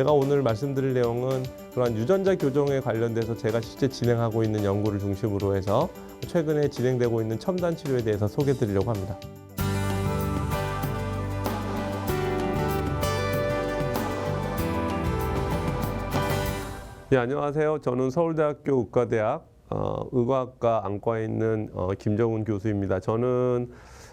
제가 오늘 말씀드릴 내용은 그러한 유전자 교정에 관련돼서 제가 실제 진행하고 있는 연구를 중심으로 해서 최근에 진행되고 있는 첨단 치료에 대해서 소개해 드리려고 합니다. 네, 안녕하세요. 저는 서울대학교 의과대학 어, 의과학과 안과에 있는 어, 김정훈 교수입니다. 저는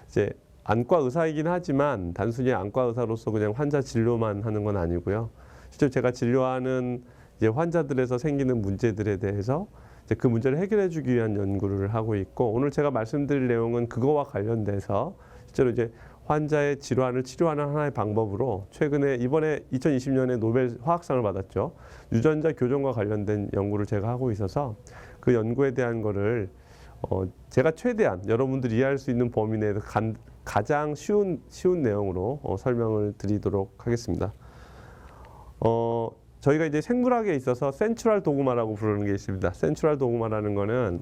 이제 안과 의사이긴 하지만 단순히 안과 의사로서 그냥 환자 진료만 하는 건 아니고요. 실제 제가 진료하는 이제 환자들에서 생기는 문제들에 대해서 이제 그 문제를 해결해 주기 위한 연구를 하고 있고 오늘 제가 말씀드릴 내용은 그거와 관련돼서 실제로 이제 환자의 질환을 치료하는 하나의 방법으로 최근에 이번에 2020년에 노벨 화학상을 받았죠. 유전자 교정과 관련된 연구를 제가 하고 있어서 그 연구에 대한 거를 어, 제가 최대한 여러분들이 이해할 수 있는 범위 내에서 간, 가장 쉬운 쉬운 내용으로 어, 설명을 드리도록 하겠습니다. 어, 저희가 이제 생물학에 있어서 센츄럴 도그마라고 부르는 게 있습니다. 센츄럴 도그마라는 거는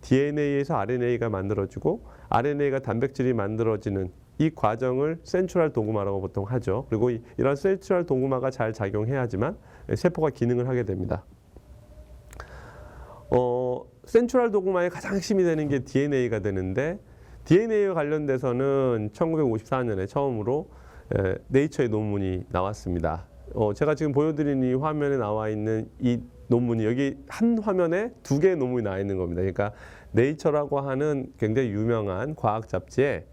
DNA에서 RNA가 만들어지고 RNA가 단백질이 만들어지는 이 과정을 센츄럴 도그마라고 보통 하죠. 그리고 이, 이런 센츄럴 도그마가 잘 작용해야지만 세포가 기능을 하게 됩니다. 어, 센츄럴 도그마의 가장 핵심이 되는 게 DNA가 되는데 DNA와 관련돼서는 1954년에 처음으로 에, 네이처의 논문이 나왔습니다. 어, 제가 지금 보여드린 이 화면에 나와 있는 이 논문이 여기 한 화면에 두 개의 논문이 나와 있는 겁니다. 그러니까 네이처라고 하는 굉장히 유명한 과학 잡지에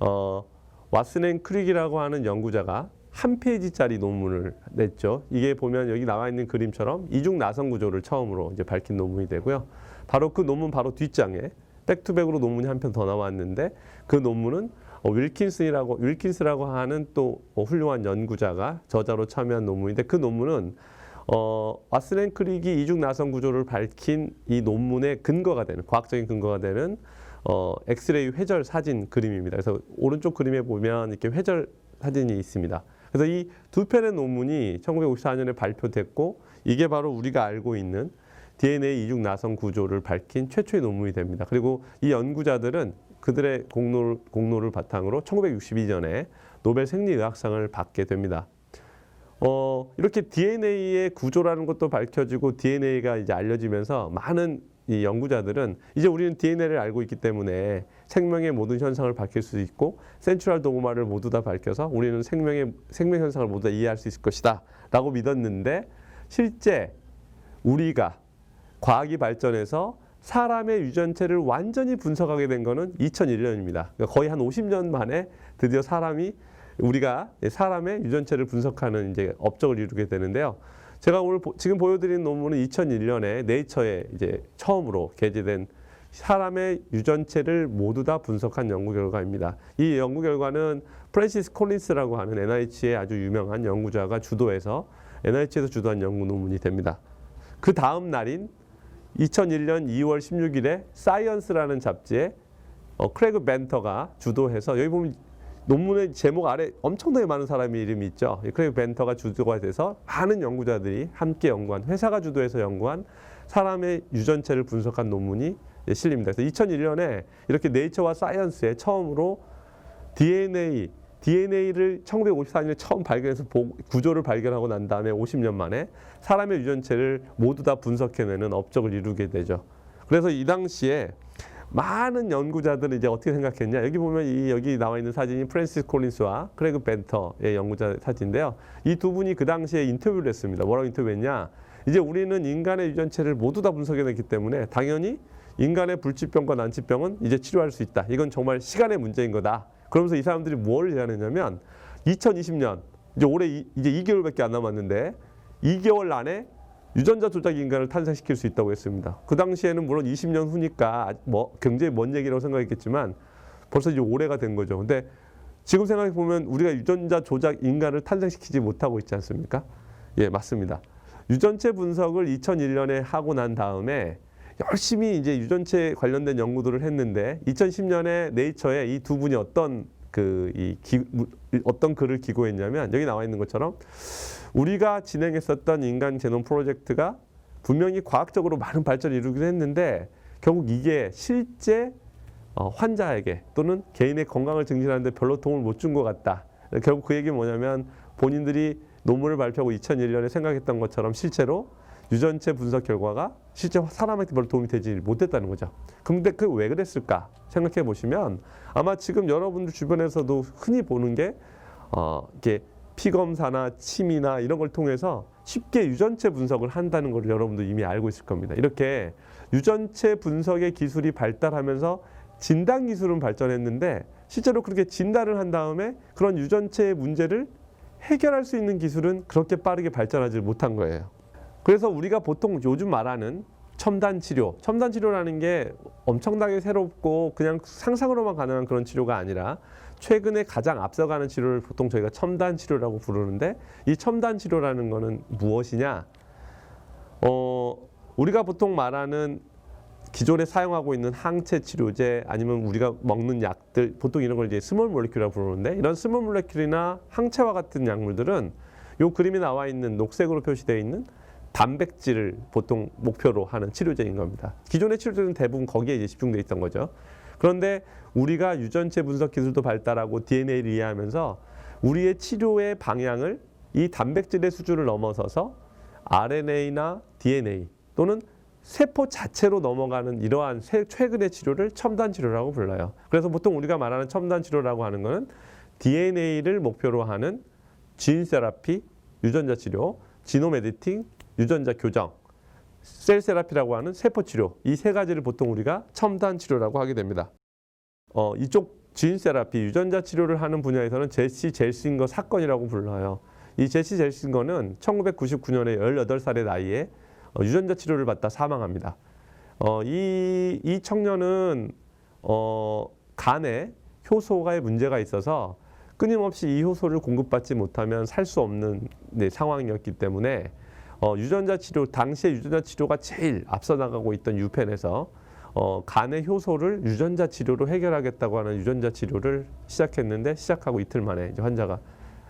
어, 왓슨 앤 크릭이라고 하는 연구자가 한 페이지짜리 논문을 냈죠. 이게 보면 여기 나와 있는 그림처럼 이중 나선 구조를 처음으로 이제 밝힌 논문이 되고요. 바로 그 논문 바로 뒷장에 백투백으로 논문이 한 편 더 나왔는데 그 논문은 어, 윌킨슨이라고 윌킨스라고 하는 또 어, 훌륭한 연구자가 저자로 참여한 논문인데 그 논문은 어, 왓슨 앤 크릭이 이중 나선 구조를 밝힌 이 논문의 근거가 되는 과학적인 근거가 되는 어, 엑스레이 회절 사진 그림입니다. 그래서 오른쪽 그림에 보면 이렇게 회절 사진이 있습니다. 그래서 이 두 편의 논문이 1954년에 발표됐고 이게 바로 우리가 알고 있는 DNA 이중 나선 구조를 밝힌 최초의 논문이 됩니다. 그리고 이 연구자들은 그들의 공로, 공로를 바탕으로 1962년에 노벨 생리의학상을 받게 됩니다. 어, 이렇게 DNA의 구조라는 것도 밝혀지고 DNA가 이제 알려지면서 많은 이 연구자들은 이제 우리는 DNA를 알고 있기 때문에 생명의 모든 현상을 밝힐 수 있고 센트럴 도그마를 모두 다 밝혀서 우리는 생명의 생명 현상을 모두 다 이해할 수 있을 것이다라고 믿었는데 실제 우리가 과학이 발전해서 사람의 유전체를 완전히 분석하게 된 거는 2001년입니다. 그러니까 거의 한 50년 만에 드디어 사람이 우리가 사람의 유전체를 분석하는 이제 업적을 이루게 되는데요. 제가 오늘 보, 지금 보여드린 논문은 2001년에 네이처에 이제 처음으로 게재된 사람의 유전체를 모두 다 분석한 연구 결과입니다. 이 연구 결과는 프랜시스 콜린스라고 하는 NIH의 아주 유명한 연구자가 주도해서 NIH에서 주도한 연구 논문이 됩니다. 그 다음 날인 2001년 2월 16일에 사이언스라는 잡지에 어, 크레그 벤터가 주도해서 여기 보면 논문의 제목 아래 엄청나게 많은 사람의 이름이 있죠. 이 크레그 벤터가 주도가 돼서 많은 연구자들이 함께 연구한 회사가 주도해서 연구한 사람의 유전체를 분석한 논문이 실립니다. 그래서 2001년에 이렇게 네이처와 사이언스에 처음으로 DNA DNA를 1954년에 처음 발견해서 구조를 발견하고 난 다음에 50년 만에 사람의 유전체를 모두 다 분석해내는 업적을 이루게 되죠. 그래서 이 당시에 많은 연구자들은 이제 어떻게 생각했냐. 여기 보면 이 여기 나와 있는 사진이 프랜시스 콜린스와 크레그 벤터의 연구자 사진인데요. 이 두 분이 그 당시에 인터뷰를 했습니다. 뭐라고 인터뷰했냐. 이제 우리는 인간의 유전체를 모두 다 분석해냈기 때문에 당연히 인간의 불치병과 난치병은 이제 치료할 수 있다. 이건 정말 시간의 문제인 거다. 그러면서 이 사람들이 뭘 제안했냐면 2020년 이제 올해 이, 이제 2개월밖에 안 남았는데 2개월 안에 유전자 조작 인간을 탄생시킬 수 있다고 했습니다. 그 당시에는 물론 20년 후니까 뭐 굉장히 먼 얘기라고 생각했겠지만 벌써 이제 올해가 된 거죠. 근데 지금 생각해 보면 우리가 유전자 조작 인간을 탄생시키지 못하고 있지 않습니까? 예, 맞습니다. 유전체 분석을 2001년에 하고 난 다음에 열심히 이제 유전체 관련된 연구들을 했는데 2010년에 네이처에 이 두 분이 어떤 그이 어떤 글을 기고했냐면 여기 나와 있는 것처럼 우리가 진행했었던 인간 제놈 프로젝트가 분명히 과학적으로 많은 발전을 이루기도 했는데 결국 이게 실제 어, 환자에게 또는 개인의 건강을 증진하는데 별로 도움을 못 준 것 같다. 결국 그 얘기 뭐냐면 본인들이 논문을 발표하고 2001년에 생각했던 것처럼 실제로 유전체 분석 결과가 실제 사람한테 별로 도움이 되지 못했다는 거죠. 근데 그 왜 그랬을까 생각해 보시면 아마 지금 여러분들 주변에서도 흔히 보는 게 어, 이게 피 검사나 침이나 이런 걸 통해서 쉽게 유전체 분석을 한다는 걸 여러분도 이미 알고 있을 겁니다. 이렇게 유전체 분석의 기술이 발달하면서 진단 기술은 발전했는데 실제로 그렇게 진단을 한 다음에 그런 유전체의 문제를 해결할 수 있는 기술은 그렇게 빠르게 발전하지 못한 거예요. 그래서 우리가 보통 요즘 말하는 첨단 치료, 첨단 치료라는 게 엄청나게 새롭고 그냥 상상으로만 가능한 그런 치료가 아니라 최근에 가장 앞서가는 치료를 보통 저희가 첨단 치료라고 부르는데 이 첨단 치료라는 거는 무엇이냐? 어, 우리가 보통 말하는 기존에 사용하고 있는 항체 치료제 아니면 우리가 먹는 약들 보통 이런 걸 이제 스몰 몰레큘이라고 부르는데 이런 스몰 몰레큘이나 항체와 같은 약물들은 요 그림에 나와 있는 녹색으로 표시되어 있는 단백질을 보통 목표로 하는 치료제인 겁니다. 기존의 치료제는 대부분 거기에 이제 집중돼 있던 거죠. 그런데 우리가 유전체 분석 기술도 발달하고 DNA를 이해하면서 우리의 치료의 방향을 이 단백질의 수준을 넘어서서 RNA나 DNA 또는 세포 자체로 넘어가는 이러한 세- 최근의 치료를 첨단 치료라고 불러요. 그래서 보통 우리가 말하는 첨단 치료라고 하는 것은 DNA를 목표로 하는 진 세라피, 유전자 치료, 지놈 에디팅, 유전자 교정, 셀 세라피라고 하는 세포 치료 이 세 가지를 보통 우리가 첨단 치료라고 하게 됩니다. 어, 이쪽 진 세라피 유전자 치료를 하는 분야에서는 제시 젤싱거 사건이라고 불러요. 이 제시 젤싱거는 1999년에 18살의 나이에 어, 유전자 치료를 받다 사망합니다. 어, 이, 이 청년은 어, 간에 효소가의 문제가 있어서 끊임없이 이 효소를 공급받지 못하면 살 수 없는 네, 상황이었기 때문에 어, 유전자 치료 당시에 유전자 치료가 제일 앞서 나가고 있던 유펜에서 어, 간의 효소를 유전자 치료로 해결하겠다고 하는 유전자 치료를 시작했는데 시작하고 이틀 만에 이제 환자가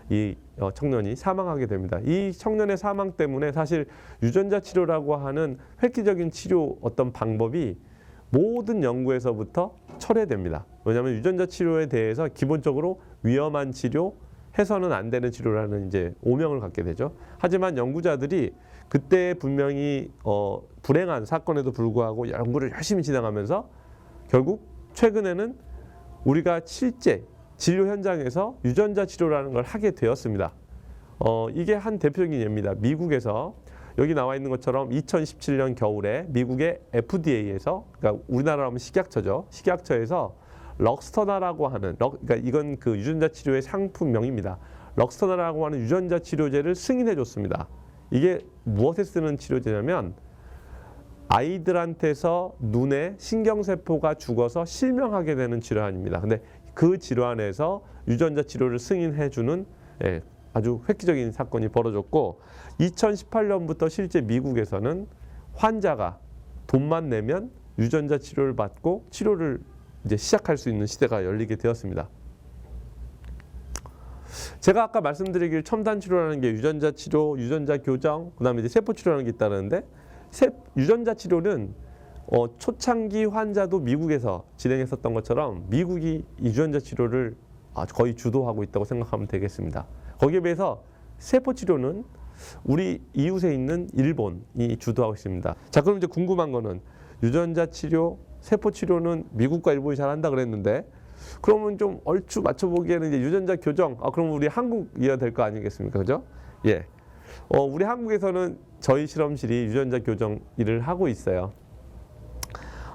이 어, 청년이 사망하게 됩니다. 이 청년의 사망 때문에 사실 유전자 치료라고 하는 획기적인 치료 어떤 방법이 모든 연구에서부터 철회됩니다. 왜냐하면 유전자 치료에 대해서 기본적으로 위험한 치료, 해서는 안 되는 치료라는 이제 오명을 갖게 되죠. 하지만 연구자들이 그때 분명히 어, 불행한 사건에도 불구하고 연구를 열심히 진행하면서 결국 최근에는 우리가 실제 진료 현장에서 유전자 치료라는 걸 하게 되었습니다. 어, 이게 한 대표적인 예입니다. 미국에서 여기 나와 있는 것처럼 2017년 겨울에 미국의 FDA에서 그러니까 우리나라로 하면 식약처죠. 식약처에서 럭스터나라고 하는 럭, 그러니까 이건 그 유전자 치료의 상품명입니다. 럭스터나라고 하는 유전자 치료제를 승인해 줬습니다. 이게 무엇에 쓰는 치료제냐면 아이들한테서 눈에 신경세포가 죽어서 실명하게 되는 질환입니다. 근데 그 질환에서 유전자 치료를 승인해 주는 예, 아주 획기적인 사건이 벌어졌고 2018년부터 실제 미국에서는 환자가 돈만 내면 유전자 치료를 받고 치료를 이제 시작할 수 있는 시대가 열리게 되었습니다. 제가 아까 말씀드리길 첨단 치료라는 게 유전자 치료, 유전자 교정, 그다음에 이제 세포 치료라는 게 있다는데 세, 유전자 치료는 어, 초창기 환자도 미국에서 진행했었던 것처럼 미국이 이 유전자 치료를 아주 거의 주도하고 있다고 생각하면 되겠습니다. 거기에 비해서 세포 치료는 우리 이웃에 있는 일본이 주도하고 있습니다. 자, 그럼 이제 궁금한 거는 유전자 치료, 세포 치료는 미국과 일본이 잘한다 그랬는데 그러면 좀 얼추 맞춰보기에는 이제 유전자 교정, 아, 그럼 우리 한국이어야 될 거 아니겠습니까? 그죠? 예. 어, 우리 한국에서는 저희 실험실이 유전자 교정 일을 하고 있어요.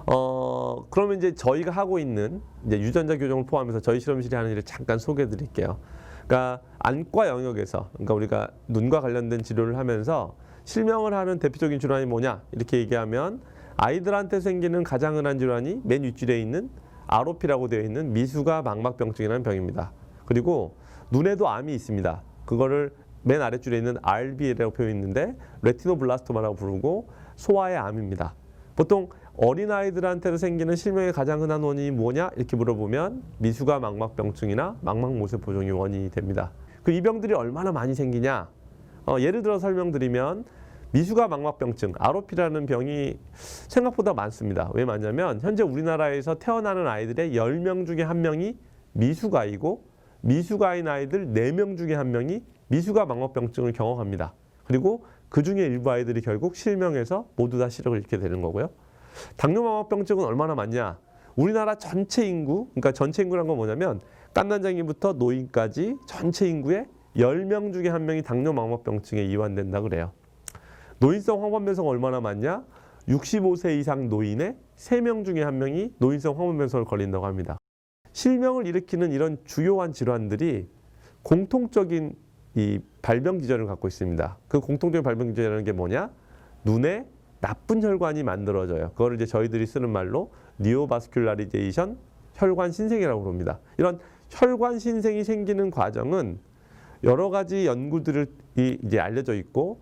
어, 그러면 이제 저희가 하고 있는 이제 유전자 교정을 포함해서 저희 실험실이 하는 일을 잠깐 소개해 드릴게요. 그러니까 안과 영역에서 그러니까 우리가 눈과 관련된 치료를 하면서 실명을 하는 대표적인 질환이 뭐냐 이렇게 얘기하면 아이들한테 생기는 가장 흔한 질환이 맨 윗줄에 있는 아로피라고 되어 있는 미수가 망막병증이라는 병입니다. 그리고 눈에도 암이 있습니다. 그거를 맨 아래줄에 있는 RB라고 표현했는데 레티노블라스토마라고 부르고 소아의 암입니다. 보통 어린아이들한테도 생기는 실명의 가장 흔한 원인이 뭐냐 이렇게 물어보면 미수가 망막병증이나 망막모세포종이 원인이 됩니다. 그 이 병들이 얼마나 많이 생기냐? 어, 예를 들어 설명드리면 미수가 망막병증 아로피라는 병이 생각보다 많습니다. 왜 많냐면 현재 우리나라에서 태어나는 아이들의 10명 중에 한 명이 미수가이고 미수가인 아이들 4명 중에 한 명이 미숙아 망막병증을 경험합니다. 그리고 그 중에 일부 아이들이 결국 실명해서 모두 다 시력을 잃게 되는 거고요. 당뇨 망막병증은 얼마나 많냐? 우리나라 전체 인구, 그러니까 전체 인구란 건 뭐냐면 깐난장이부터 노인까지 전체 인구의 10명 중에 한 명이 당뇨 망막병증에 이완된다 그래요. 노인성 황반변성 얼마나 많냐? 65세 이상 노인의 3명 중에 한 명이 노인성 황반변성을 걸린다고 합니다. 실명을 일으키는 이런 주요한 질환들이 공통적인 이 발병 기전을 갖고 있습니다. 그 공통적인 발병 기전이라는 게 뭐냐? 눈에 나쁜 혈관이 만들어져요. 그거를 이제 저희들이 쓰는 말로 니오바스큘라리제이션 혈관 신생이라고 부릅니다. 이런 혈관 신생이 생기는 과정은 여러 가지 연구들이 이제 알려져 있고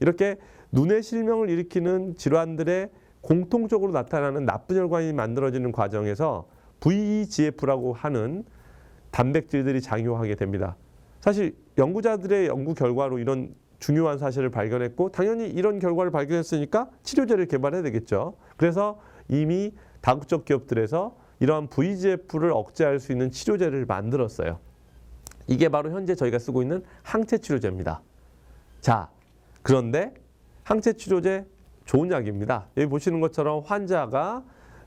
이렇게 눈의 실명을 일으키는 질환들의 공통적으로 나타나는 나쁜 혈관이 만들어지는 과정에서 VEGF라고 하는 단백질들이 작용하게 됩니다. 사실 연구자들의 연구 결과로 이런 중요한 사실을 발견했고 당연히 이런 결과를 발견했으니까 치료제를 개발해야 되겠죠. 그래서 이미 다국적 기업들에서 이러한 VEGF를 억제할 수 있는 치료제를 만들었어요. 이게 바로 현재 저희가 쓰고 있는 항체 치료제입니다. 자, 그런데 항체 치료제 좋은 약입니다. 여기 보시는 것처럼 환자가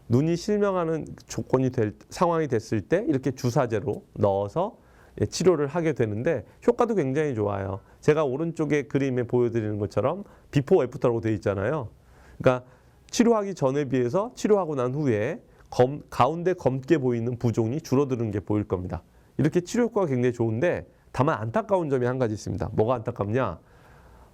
눈이 실명하는 조건이 될 상황이 됐을 때 이렇게 주사제로 넣어서 예, 치료를 하게 되는데 효과도 굉장히 좋아요. 제가 오른쪽에 그림에 보여드리는 것처럼 비포 애프터라고 되어 있잖아요. 그러니까 치료하기 전에 비해서 치료하고 난 후에 검, 가운데 검게 보이는 부종이 줄어드는 게 보일 겁니다. 이렇게 치료 효과가 굉장히 좋은데 다만 안타까운 점이 한 가지 있습니다. 뭐가 안타깝냐?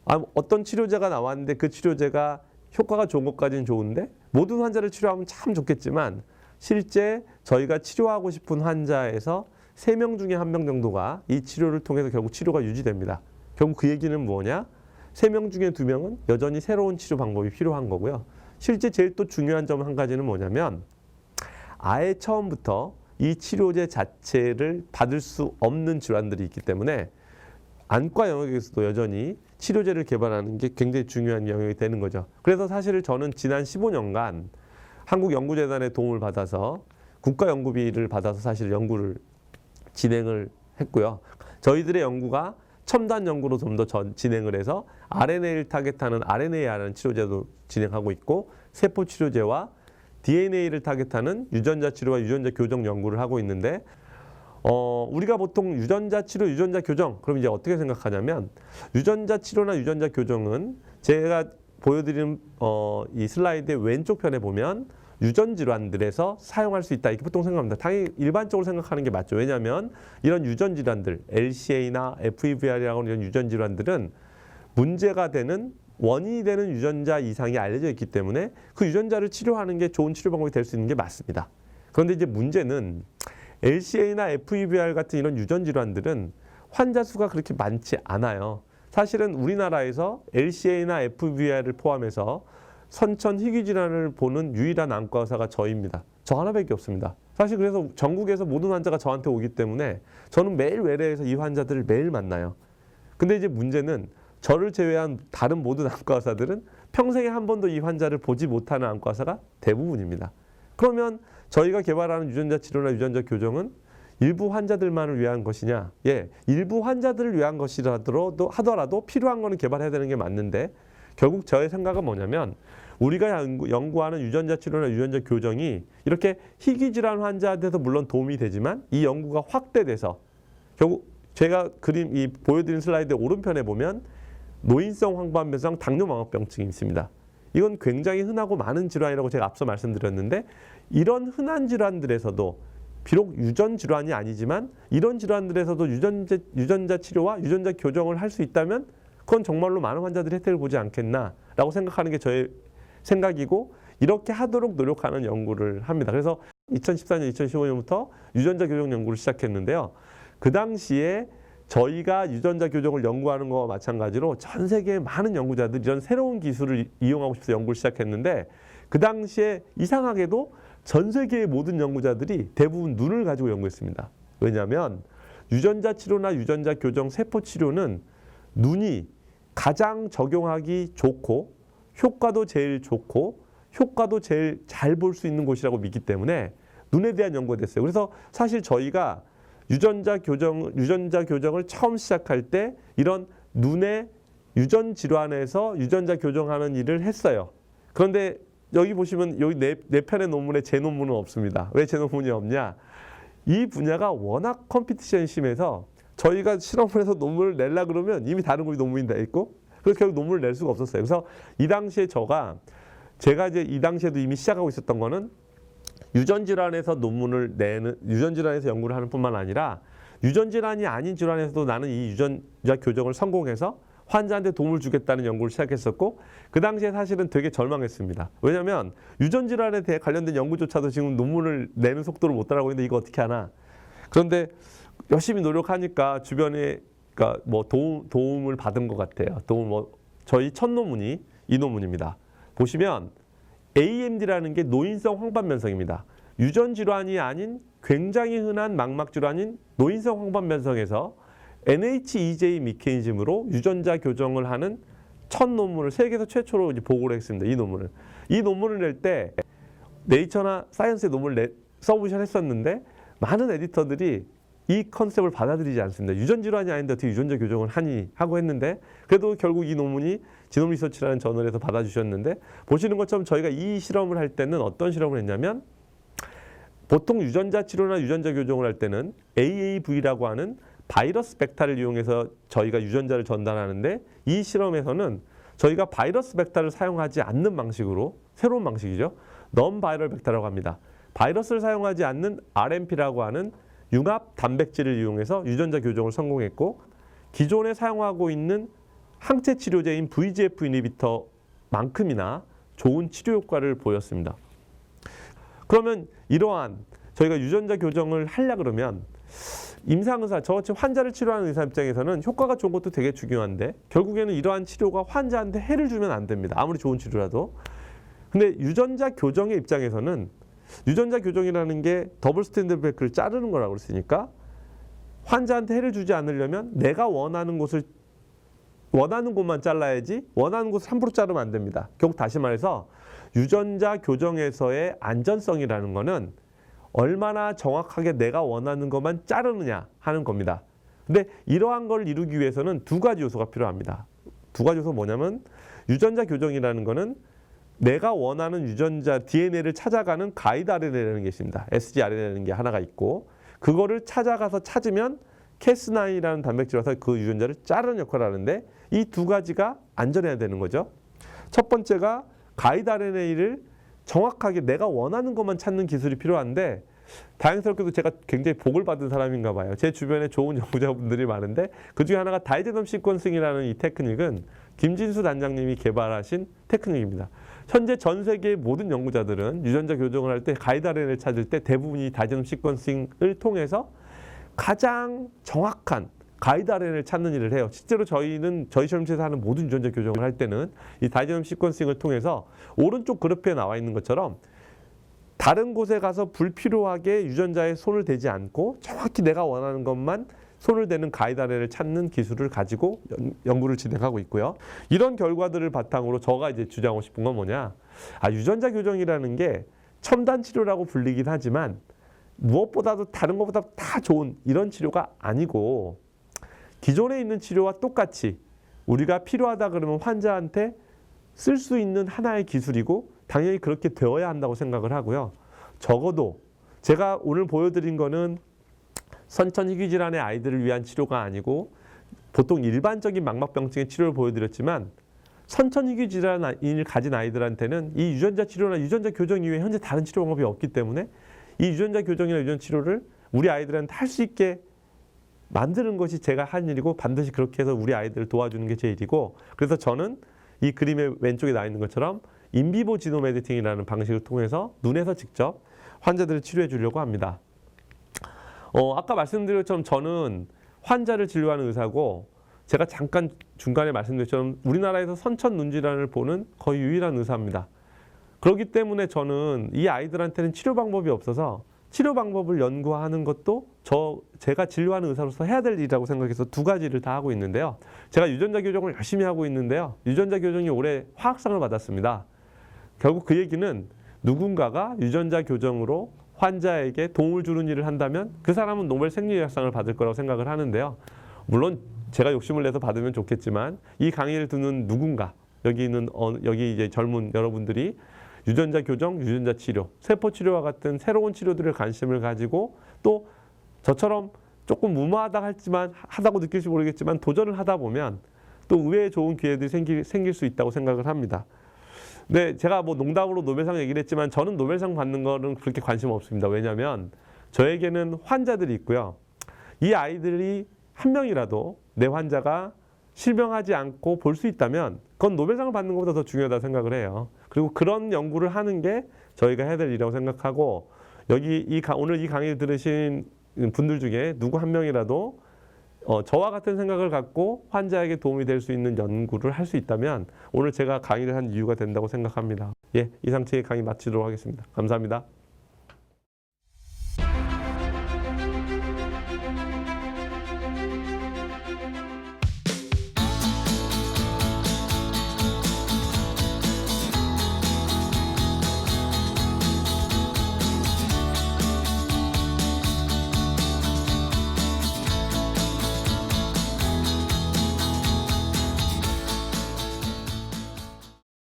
아, 어떤 치료제가 나왔는데 그 치료제가 효과가 좋은 것까지는 좋은데 모든 환자를 치료하면 참 좋겠지만 실제 저희가 치료하고 싶은 환자에서 세 명 중에 한 명 정도가 이 치료를 통해서 결국 치료가 유지됩니다. 결국 그 얘기는 뭐냐? 세 명 중에 두 명은 여전히 새로운 치료 방법이 필요한 거고요. 실제 제일 또 중요한 점 한 가지는 뭐냐면 아예 처음부터 이 치료제 자체를 받을 수 없는 질환들이 있기 때문에 안과 영역에서도 여전히 치료제를 개발하는 게 굉장히 중요한 영역이 되는 거죠. 그래서 사실 저는 지난 15년간 한국연구재단의 도움을 받아서 국가연구비를 받아서 사실 연구를 진행을 했고요. 저희들의 연구가 첨단 연구로 좀 더 진행을 해서 RNA를 타겟하는 RNA라는 치료제도 진행하고 있고 세포 치료제와 DNA를 타겟하는 유전자 치료와 유전자 교정 연구를 하고 있는데 어, 우리가 보통 유전자 치료, 유전자 교정, 그럼 이제 어떻게 생각하냐면 유전자 치료나 유전자 교정은 제가 보여드리는 어, 이 슬라이드의 왼쪽 편에 보면 유전 질환들에서 사용할 수 있다 이렇게 보통 생각합니다. 당연히 일반적으로 생각하는 게 맞죠. 왜냐하면 이런 유전 질환들, LCA나 FEVR이라고 하는 이런 유전 질환들은 문제가 되는 원인이 되는 유전자 이상이 알려져 있기 때문에 그 유전자를 치료하는 게 좋은 치료 방법이 될 수 있는 게 맞습니다. 그런데 이제 문제는 LCA나 FEVR 같은 이런 유전 질환들은 환자 수가 그렇게 많지 않아요. 사실은 우리나라에서 LCA나 FEVR을 포함해서 선천 희귀 질환을 보는 유일한 안과 의사가 저입니다. 저 하나밖에 없습니다. 사실 그래서 전국에서 모든 환자가 저한테 오기 때문에 저는 매일 외래에서 이 환자들을 매일 만나요. 근데 이제 문제는 저를 제외한 다른 모든 안과 의사들은 평생에 한 번도 이 환자를 보지 못하는 안과 의사가 대부분입니다. 그러면 저희가 개발하는 유전자 치료나 유전자 교정은 일부 환자들만을 위한 것이냐? 예, 일부 환자들을 위한 것이라도 하더라도 필요한 거는 개발해야 되는 게 맞는데 결국 저의 생각은 뭐냐면 우리가 연구, 하는 유전자 치료나 유전자 교정이 이렇게 희귀 질환 환자한테도 물론 도움이 되지만 이 연구가 확대돼서 결국 제가 그림 이 보여드린 슬라이드 오른편에 보면 노인성 황반변성 당뇨망막병증이 있습니다. 이건 굉장히 흔하고 많은 질환이라고 제가 앞서 말씀드렸는데 이런 흔한 질환들에서도 비록 유전 질환이 아니지만 이런 질환들에서도 유전자, 유전자 치료와 유전자 교정을 할 수 있다면 그건 정말로 많은 환자들이 혜택을 보지 않겠나라고 생각하는 게 저의 생각이고 이렇게 하도록 노력하는 연구를 합니다. 그래서 2014년, 2015년부터 유전자 교정 연구를 시작했는데요. 그 당시에 저희가 유전자 교정을 연구하는 것과 마찬가지로 전 세계의 많은 연구자들이 이런 새로운 기술을 이용하고 싶어서 연구를 시작했는데 그 당시에 이상하게도 전 세계의 모든 연구자들이 대부분 눈을 가지고 연구했습니다. 왜냐하면 유전자 치료나 유전자 교정 세포 치료는 눈이 가장 적용하기 좋고 효과도 제일 좋고 효과도 제일 잘 볼 수 있는 곳이라고 믿기 때문에 눈에 대한 연구가 됐어요. 그래서 사실 저희가 유전자 교정 유전자 교정을 처음 시작할 때 이런 눈의 유전 질환에서 유전자 교정하는 일을 했어요. 그런데 여기 보시면 여기 네, 네 편의 논문에 제 논문은 없습니다. 왜 제 논문이 없냐? 이 분야가 워낙 컴피티션이 심해서 저희가 실험을 해서 논문을 내려 그러면 이미 다른 곳이 논문이 돼 있고 그래서 결국 논문을 낼 수가 없었어요. 그래서 이 당시에 저가 제가 이제 이 당시에도 이미 시작하고 있었던 거는 유전 질환에서 논문을 내는 유전 질환에서 연구를 하는 뿐만 아니라 유전 질환이 아닌 질환에서도 나는 이 유전자 교정을 성공해서 환자한테 도움을 주겠다는 연구를 시작했었고 그 당시에 사실은 되게 절망했습니다. 왜냐하면 유전 질환에 대해 관련된 연구조차도 지금 논문을 내는 속도를 못 따라가고 있는데 이거 어떻게 하나? 그런데 열심히 노력하니까 주변에 그러니까 뭐 도움 도움을 받은 것 같아요. 도움 뭐 저희 첫 논문이 이 논문입니다. 보시면 AMD라는 게 노인성 황반변성입니다. 유전 질환이 아닌 굉장히 흔한 망막 질환인 노인성 황반변성에서 NHEJ 미케니즘으로 유전자 교정을 하는 첫 논문을 세계에서 최초로 이제 보고를 했습니다. 이 논문을. 이 논문을 낼 때 네이처나 사이언스의 논문을 내, 서브션 했었는데 많은 에디터들이 이 컨셉을 받아들이지 않습니다. 유전 질환이 아닌데 어떻게 유전자 교정을 하니 하고 했는데 그래도 결국 이 논문이 지놈 리서치라는 저널에서 받아주셨는데 보시는 것처럼 저희가 이 실험을 할 때는 어떤 실험을 했냐면 보통 유전자 치료나 유전자 교정을 할 때는 AAV라고 하는 바이러스 벡터를 이용해서 저희가 유전자를 전달하는데 이 실험에서는 저희가 바이러스 벡터를 사용하지 않는 방식으로 새로운 방식이죠. 넘 바이럴 벡터라고 합니다. 바이러스를 사용하지 않는 RMP라고 하는 융합 단백질을 이용해서 유전자 교정을 성공했고 기존에 사용하고 있는 항체 치료제인 VGF 이니비터만큼이나 좋은 치료 효과를 보였습니다. 그러면 이러한 저희가 유전자 교정을 하려 그러면 임상의사 저같이 환자를 치료하는 의사 입장에서는 효과가 좋은 것도 되게 중요한데 결국에는 이러한 치료가 환자한테 해를 주면 안 됩니다. 아무리 좋은 치료라도. 근데 유전자 교정의 입장에서는 유전자 교정이라는 게 더블 스탠드 브레이크를 자르는 거라고 그랬으니까 환자한테 해를 주지 않으려면 내가 원하는 곳을 원하는 곳만 잘라야지 원하는 곳을 함부로 자르면 안 됩니다. 결국 다시 말해서 유전자 교정에서의 안전성이라는 거는 얼마나 정확하게 내가 원하는 것만 자르느냐 하는 겁니다. 근데 이러한 걸 이루기 위해서는 두 가지 요소가 필요합니다. 두 가지 요소 뭐냐면 유전자 교정이라는 거는 내가 원하는 유전자 DNA를 찾아가는 가이드 RNA라는 게 있습니다. sgRNA라는 게 하나가 있고 그거를 찾아가서 찾으면 캐스9이라는 단백질 와서 그 유전자를 자르는 역할을 하는데 이 두 가지가 안전해야 되는 거죠. 첫 번째가 가이드 RNA를 정확하게 내가 원하는 것만 찾는 기술이 필요한데 다행스럽게도 제가 굉장히 복을 받은 사람인가 봐요. 제 주변에 좋은 연구자분들이 많은데 그 중에 하나가 다이제넘 시퀀싱이라는 이 테크닉은 김진수 단장님이 개발하신 테크닉입니다. 현재 전 세계의 모든 연구자들은 유전자 교정을 할 때 가이드 RNA를 찾을 때 대부분이 다이제넘 시퀀싱을 통해서 가장 정확한 가이드 RNA를 찾는 일을 해요. 실제로 저희는 저희 실험실에서 하는 모든 유전자 교정을 할 때는 이 다이제넘 시퀀싱을 통해서 오른쪽 그래프에 나와 있는 것처럼 다른 곳에 가서 불필요하게 유전자에 손을 대지 않고 정확히 내가 원하는 것만 손을 대는 RNA를 찾는 기술을 가지고 연, 구를 진행하고 있고요. 이런 결과들을 바탕으로 저가 이제 주장하고 싶은 건 뭐냐? 아, 유전자 교정이라는 게 첨단 치료라고 불리긴 하지만 무엇보다도 다른 것보다 다 좋은 이런 치료가 아니고 기존에 있는 치료와 똑같이 우리가 필요하다 그러면 환자한테 쓸 수 있는 하나의 기술이고 당연히 그렇게 되어야 한다고 생각을 하고요. 적어도 제가 오늘 보여드린 거는 선천희귀 질환의 아이들을 위한 치료가 아니고 보통 일반적인 망막병증의 치료를 보여드렸지만 선천희귀 질환을 가진 아이들한테는 이 유전자 치료나 유전자 교정 이외에 현재 다른 치료 방법이 없기 때문에 이 유전자 교정이나 유전 치료를 우리 아이들한테 할 수 있게 만드는 것이 제가 할 일이고 반드시 그렇게 해서 우리 아이들을 도와주는 게 제 일이고 그래서 저는 이 그림의 왼쪽에 나와 있는 것처럼 인비보 지노 에디팅이라는 방식을 통해서 눈에서 직접 환자들을 치료해 주려고 합니다. 어, 아까 말씀드린 것처럼 저는 환자를 진료하는 의사고 제가 잠깐 중간에 말씀드린 것처럼 우리나라에서 선천 눈 질환을 보는 거의 유일한 의사입니다. 그렇기 때문에 저는 이 아이들한테는 치료 방법이 없어서 치료 방법을 연구하는 것도 저 제가 진료하는 의사로서 해야 될 일이라고 생각해서 두 가지를 다 하고 있는데요. 제가 유전자 교정을 열심히 하고 있는데요. 유전자 교정이 올해 화학상을 받았습니다. 결국 그 얘기는 누군가가 유전자 교정으로 환자에게 도움을 주는 일을 한다면 그 사람은 노벨 생리의학상을 받을 거라고 생각을 하는데요. 물론 제가 욕심을 내서 받으면 좋겠지만 이 강의를 듣는 누군가 여기 있는 어, 여기 이제 젊은 여러분들이 유전자 교정, 유전자 치료, 세포 치료와 같은 새로운 치료들에 관심을 가지고 또 저처럼 조금 무모하다 할지만 하다고 느낄지 모르겠지만 도전을 하다 보면 또 의외의 좋은 기회들이 생길, 생길 수 있다고 생각을 합니다. 네, 제가 뭐 농담으로 노벨상 얘기를 했지만 저는 노벨상 받는 거는 그렇게 관심 없습니다. 왜냐하면 저에게는 환자들이 있고요. 이 아이들이 한 명이라도 내 환자가 실명하지 않고 볼 수 있다면 그건 노벨상을 받는 것보다 더 중요하다 생각을 해요. 그리고 그런 연구를 하는 게 저희가 해야 될 일이라고 생각하고 여기 이 강- 오늘 이 강의를 들으신 분들 중에 누구 한 명이라도 어, 저와 같은 생각을 갖고 환자에게 도움이 될 수 있는 연구를 할 수 있다면 오늘 제가 강의를 한 이유가 된다고 생각합니다. 예, 이상 제 강의 마치도록 하겠습니다. 감사합니다.